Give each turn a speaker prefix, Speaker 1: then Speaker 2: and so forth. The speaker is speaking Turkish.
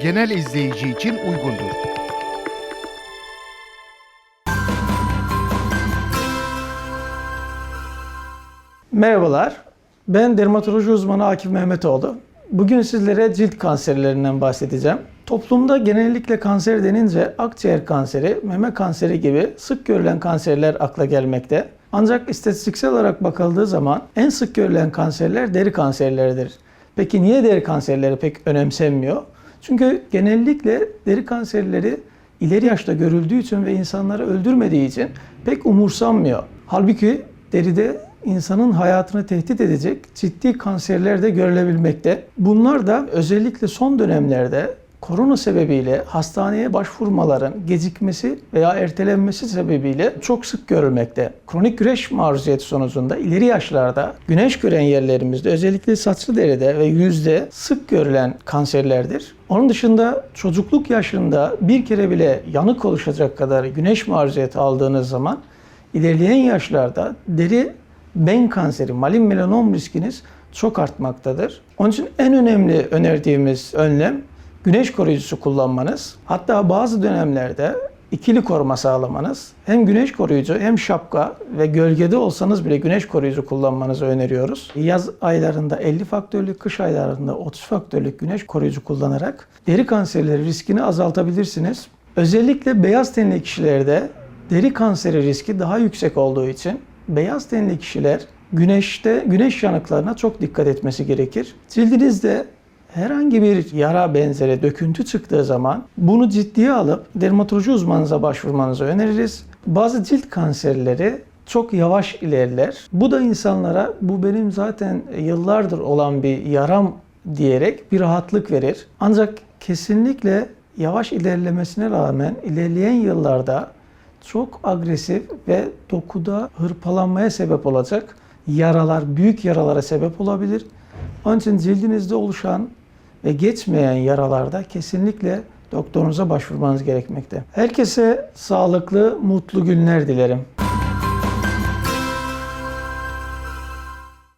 Speaker 1: genel izleyici için uygundur.
Speaker 2: Merhabalar, ben dermatoloji uzmanı Akif Mehmetoğlu. Bugün sizlere cilt kanserlerinden bahsedeceğim. Toplumda genellikle kanser denince akciğer kanseri, meme kanseri gibi sık görülen kanserler akla gelmekte. Ancak istatistiksel olarak bakıldığı zaman en sık görülen kanserler deri kanserleridir. Peki niye deri kanserleri pek önemsenmiyor? Çünkü genellikle deri kanserleri ileri yaşta görüldüğü için ve insanları öldürmediği için pek umursanmıyor. Halbuki deride insanın hayatını tehdit edecek ciddi kanserler de görülebilmekte. Bunlar da özellikle son dönemlerde korona sebebiyle hastaneye başvurmaların gecikmesi veya ertelenmesi sebebiyle çok sık görülmekte. Kronik güneş maruziyeti sonucunda ileri yaşlarda güneş gören yerlerimizde özellikle saçlı deride ve yüzde sık görülen kanserlerdir. Onun dışında çocukluk yaşında bir kere bile yanık oluşacak kadar güneş maruziyeti aldığınız zaman ilerleyen yaşlarda deri ben kanseri, malin melanom riskiniz çok artmaktadır. Onun için en önemli önerdiğimiz önlem güneş koruyucusu kullanmanız. Hatta bazı dönemlerde ikili koruma sağlamanız. Hem güneş koruyucu hem şapka ve gölgede olsanız bile güneş koruyucu kullanmanızı öneriyoruz. Yaz aylarında 50 faktörlük, kış aylarında 30 faktörlük güneş koruyucu kullanarak deri kanserleri riskini azaltabilirsiniz. Özellikle beyaz tenli kişilerde deri kanseri riski daha yüksek olduğu için beyaz tenli kişiler güneşte güneş yanıklarına çok dikkat etmesi gerekir. Cildinizde herhangi bir yara benzeri döküntü çıktığı zaman bunu ciddiye alıp dermatoloji uzmanınıza başvurmanızı öneririz. Bazı cilt kanserleri çok yavaş ilerler. Bu da insanlara bu benim zaten yıllardır olan bir yaram diyerek bir rahatlık verir. Ancak kesinlikle yavaş ilerlemesine rağmen ilerleyen yıllarda çok agresif ve dokuda hırpalanmaya sebep olacak yaralar, büyük yaralara sebep olabilir. Onun için cildinizde oluşan ve geçmeyen yaralarda kesinlikle doktorunuza başvurmanız gerekmekte. Herkese sağlıklı, mutlu günler dilerim.